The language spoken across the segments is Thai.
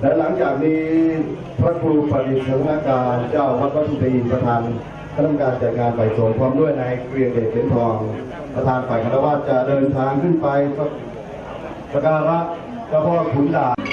และหลังจากนี้พระครูปฏิสังฆการเจ้าวัดวัดสุทินประธานคณะกรรมการจัดงานฝ่ายสงฆ์พร้อมด้วยนายเกรียงเดชเสนทอง ประธานฝ่ายคณะวาจะเดินทางขึ้นไปสักการะเจ้าพ่อขุนด่าน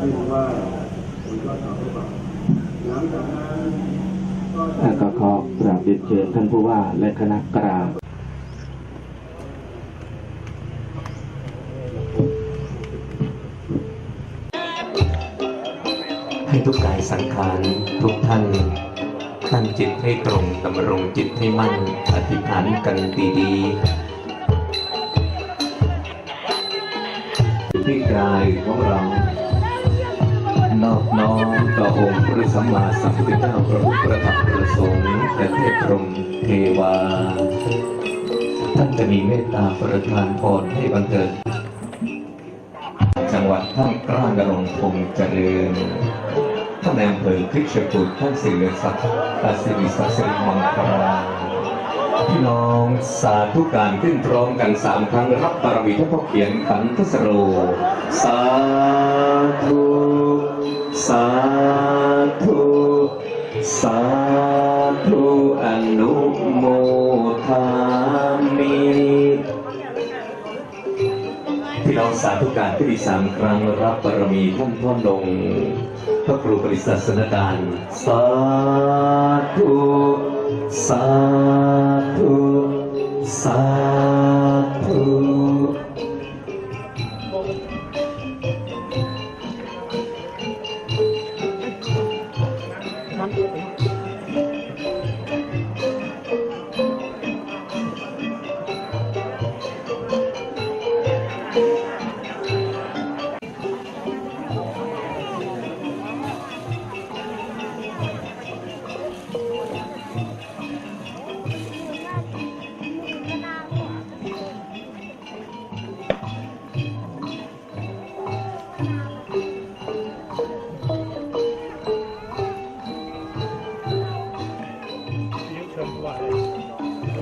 แล้วก็ขอกราบเรียนเชิญท่านผู้ว่าและคณะกราบให้ทุกกายสังขารทุกท่านตั้งจิตให้ตรงดำรงจิตให้มั่นอธิษฐานกันดีๆ สัมมาสัมพุทธเจ้าพระพุทธพระธรรมพระสงฆ์และเทพรมเทวา ท่านจะมีเมตตาประทานพรให้บังเกิด จังหวัดท่านกล้ากระรงพงษ์เจริญท่านนายอำเภอคริชบุตรท่านสิริศักดิ์อาสิริศักดิ์สิริมังคลาพี่น้องสาธุการขึ้นพร้อมกันสามครั้งรับบารมีท่านพ่อเขียนขันทสโร สาธุ สาธุสาธุอนุโมทามิพี่น้องสาธุการที่ดีสามครั้งรับบารมีท่านพ่อนงพระครูปริศาสนดานสาธุสาธุสาธุ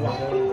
了。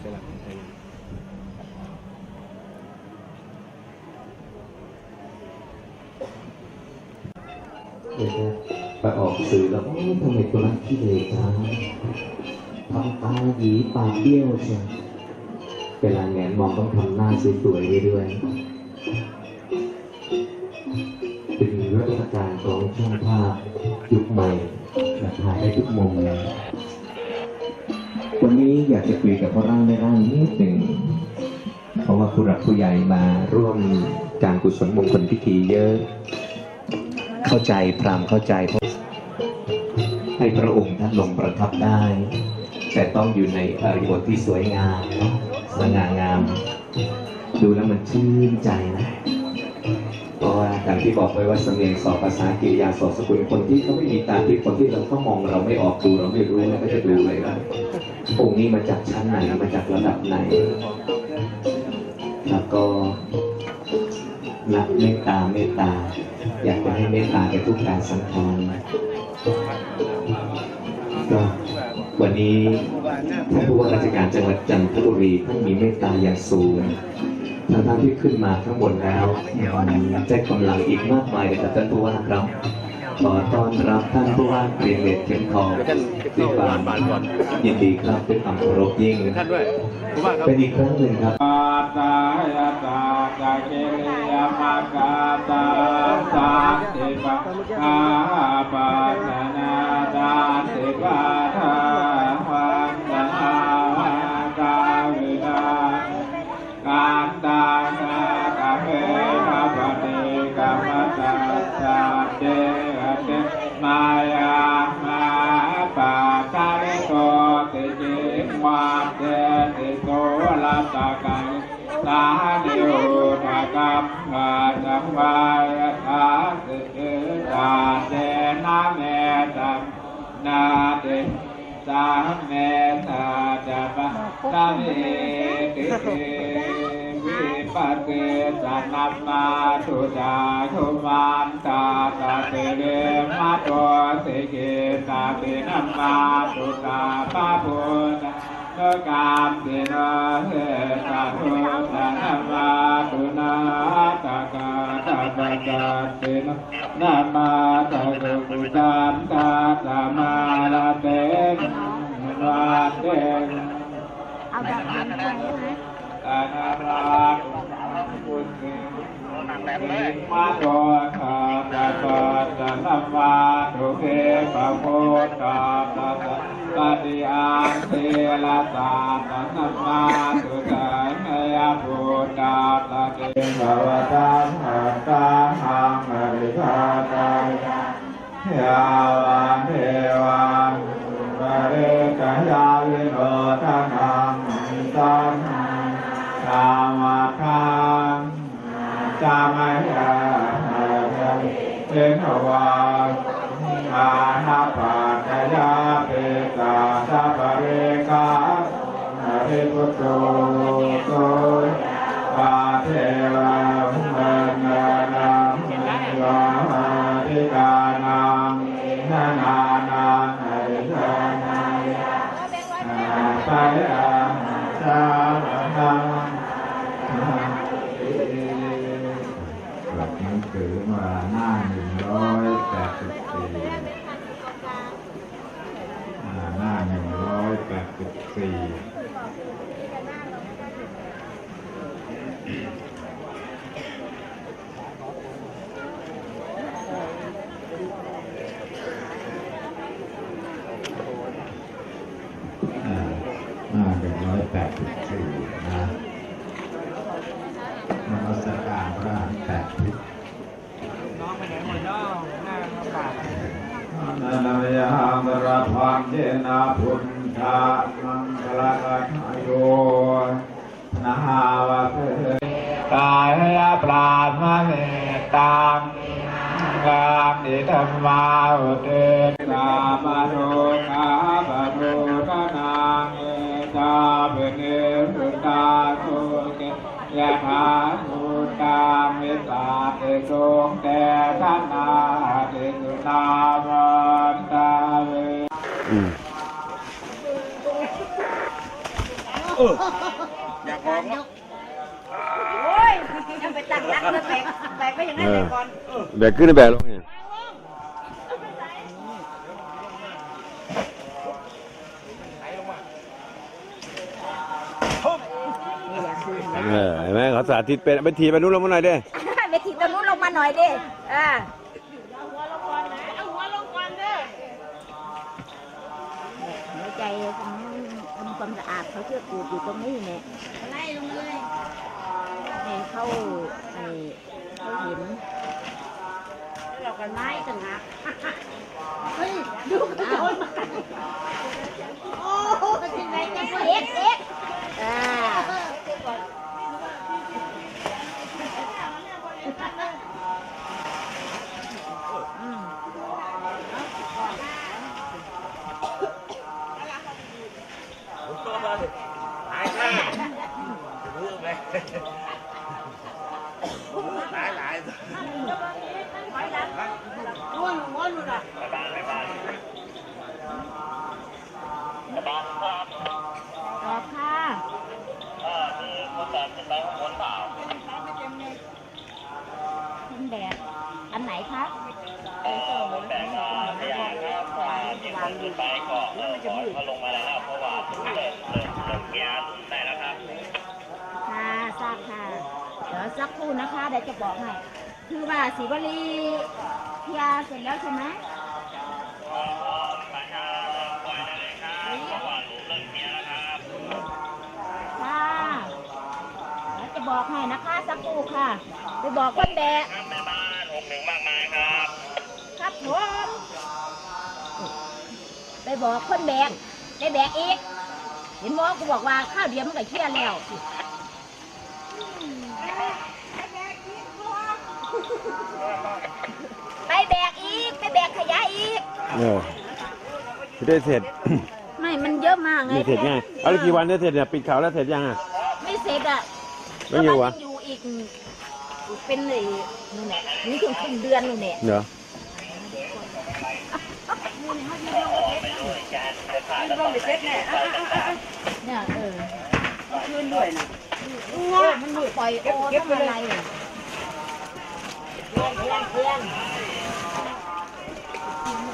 เสลับไทยเดี๋ยไปออกสื่อแล้วโอ้ทำไมตัวนั้นขี้เหร่จังทำตาหยีปากเบี้ยวเชียวเวลาแงนมองต้องทำหน้าสวยๆไว้ด้วย เป็นวัฒนการของช่างภาพยุคใหม่นะถ่ายได้ทุกมุมเลย วันนี้อยากจะคุยกับพ่อร่างในร่างนิดหนึ่งเพราะว่าผู้หลักผู้ใหญ่มาร่วมการกุศลมงคลพิธีเยอะ เข้าใจพรามเข้าใจเพราะให้พระองค์ท่านลงประทับได้ แต่ต้องอยู่ในอริบทที่สวยงามนะสง่างาม ดูแล้วมันชื่นใจนะเพราะว่าอย่างที่บอกไว้ว่าสำเนียงสอบภาษากิริยาสอบสกุลคนที่เขาไม่มีตาที่คนที่เราเขามองเราไม่ออกดูเราไม่รู้เราก็จะดูเลยว่า องค์นี้มาจากชั้นไหนมาจากระดับไหนแล้วก็นักเมตตาเมตตา อยากจะให้เมตตาในทุกการสังขารก็วันนี้ท่านผู้ว่าราชการจังหวัดจันทบุรีท่านมีเมตตาอย่างสูงทั้งท่านที่ขึ้นมาข้างบนแล้วได้กำลังอีกมากมายเลยครับท่านผู้ว่าครับ ขอต้อนรับท่านผู้ว่าเกรียงเล็ดเข็มทองด้วยความยินดีครับด้วยความเคารพยิ่งท่านด้วยผู้ว่าครับเป็นอีกครั้งหนึ่งครับตายาตาตาเกลิยมากาตาสาติปะอาปาสนาดาติปะ สาธิโอทากัปปะสัมวายตาสิเอตาเจนะเมตัมนาเตสาเมตาจะปะตาเวติวิปัสสิสนนัมมาตุจาทุมันตาตาเตเรมาโตสิเกตาเตนัมมาตุตาปะพุทธ กามปิโนเฮตาทุตนามาตุนาตากาตาตากาติโนนามาตาตุกุตามตาตามาลาเตนวาเตนเอาแบบนั้นไปไหมตานาราบุตริมาโตคาตาตาตานามาตุเกปะโพตาตาตาตาติ อังเทละตาตานามาตุตาเนยพุตาตาเกภวะตาหัตตาหังอริภาตายายาวันเทวันปะเรกยาวิโนทนังตังธรรมคังจามยาเอ็นวาอานาปัต อริปุตโตโตาเท สกาแปดทิศน้องไปไหนหมดน้องหน้าลำบากนานยังรพังเจนะพุทธามังคลกันโยนาหาวะเทกายะปราณะเมตังกามนิธรรมาอุเตกามโรกาปโรกนาเอตาเบเนสุตาโตเกยะถา ตาเตโกงแต่ท่านนาเตสุนาวันตาเวเอออยากของโอ้ยยังไปตักนักแล้วแบกแบกไปอย่างนั้นเลยก่อนแบกขึ้นแบกลงเนี่ยเห็นไหมเขาสาธิตเป็นไปทีไปนู้นลงมาหน่อยเดิ หน่อยดิอ่าหัวใจทำทำความสะอาดเขาเชื่อกูอยู่ตรงนี้เนี่ยไล่ลงเลยให้เข้าให้เขาเห็นเรากันไม้ต่างหาก ตอบค่ะเออมีคนแดดขึ้นไปข้างบนเปล่าคุณแดดอันไหนคะเออคนแดดก็พยายามครับว่ามีคนขึ้นไปก็เออขอเขาลงมาแล้วเพราะว่าผมเลิกเลิกเลิกเกีได้แล้วครับ ค่ะทราบค่ะ เดี๋ยวสักครู่นะคะเดี๋ยวจะบอกให้ คือว่าสีบรีเกียร์เสร็จแล้วใช่ไหม บอกให้นะคะสักครู่ค่ะ ไปบอกคนแบกแม่บ้านหกหนึ่งมากมายครับ ครับผมไปบอกคนแบกได้แบกอีก เห็นหมอกูบอกว่าข้าวเดียวมันก็เคลียร์แล้วไปแบกอีกไปแบกขยะอีกเออที่ได้เสร็จ ไม่ มันเยอะมากไงไม่เสร็จไงเอาแล้วกี่วันได้เสร็จเนี่ยปิดเขาแล้วเสร็จยังอะ ไม่เสร็จอะ ไม่อยู่วะแล้วมันอยู่อีกอีกเป็นเลยนู่นแหละนี่ถึงครึ่งเดือนนู่นแหละเหรอเนี่ยเออคืนด้วยนะเออมันดูปล่อยโอต้องอะไรอะเพียนเพียนเพียน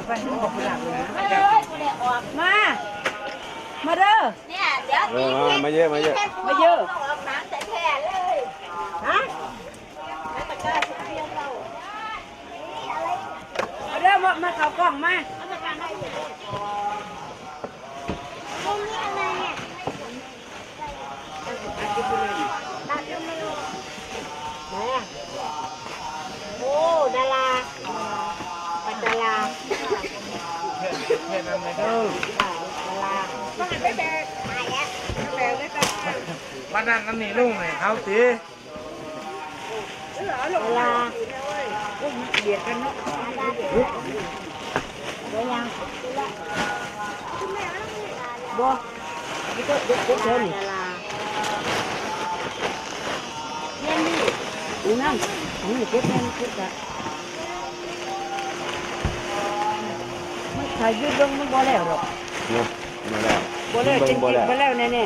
วันนี้บอกหลังเลยเอ้ยกูได้ออกมา มาเด้อ เนี่ยเดี๋ยวเอตีอเพชรมาเยอะมาเยอะมาเยอะออกหนังแต่แท้เลย ฮะ แล้วตะกร้าสุดเพียงเรา มาเด้อากล่องมาเอาตะกร้าให้เลยตรงนี้อะไรเนี่ยตัดยังไม่รู้ไหนอะโอ้ดาราปัดดาราเออดาราบ้านนั้นนั่นนี่ลุงเลยเขาตีดาราเบียดกันเนาะ ดี๋ยวยังบ่นี่ก็เด็กเด็กเธอนี่ดาราเรียนนี่นี่นั่นนี่เก็บแม่นเก็บอะมันถ้ายืดลงมันบ่แล้วหรอกเนาะมาแล้วบ่แล้วจริงบ่ๆแล้วบ่แล้วแน่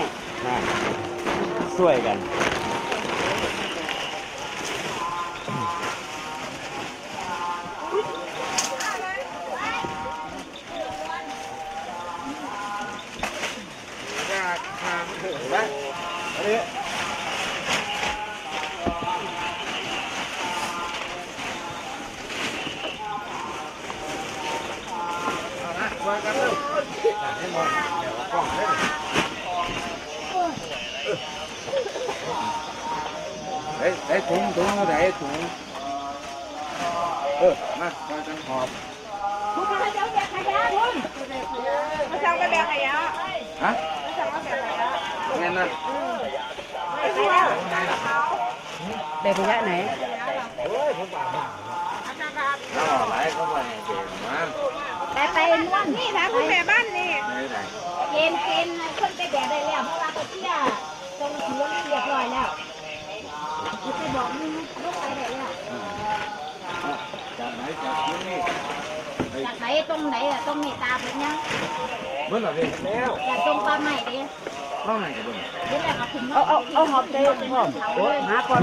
น่าช่วยกันเฮ้ยไอ้ถุงถุงเอาไหนถุงเออมาช่วยกันหอบคุณมาเจ้าแบกขยะคุณมาสั่งไปแบกขยะฮะไงนะแบกขยะไหน เอาหลายเขาว่าเก่งมากไปไปม่วนนี่นะคุณแม่บ้านนี่ไหนไหนเกณฑ์เกณฑ์คนไปแบกได้แล้วเพราะว่าเขาเที่ยตรงถือว่าเรียบร้อยแล้วเขาจะบอกมึงลูกไปได้แล้วจากไหนจากที่นี่จากไหนตรงไหนอะตรงนี้ตาเป็นยังเมื่อไหร่พี่แล้วจากตรงปลาใหม่ดิ เข้าไหนกันบ้างเอาเอาเอาหอบใจพร้อมโอ้หาก่อน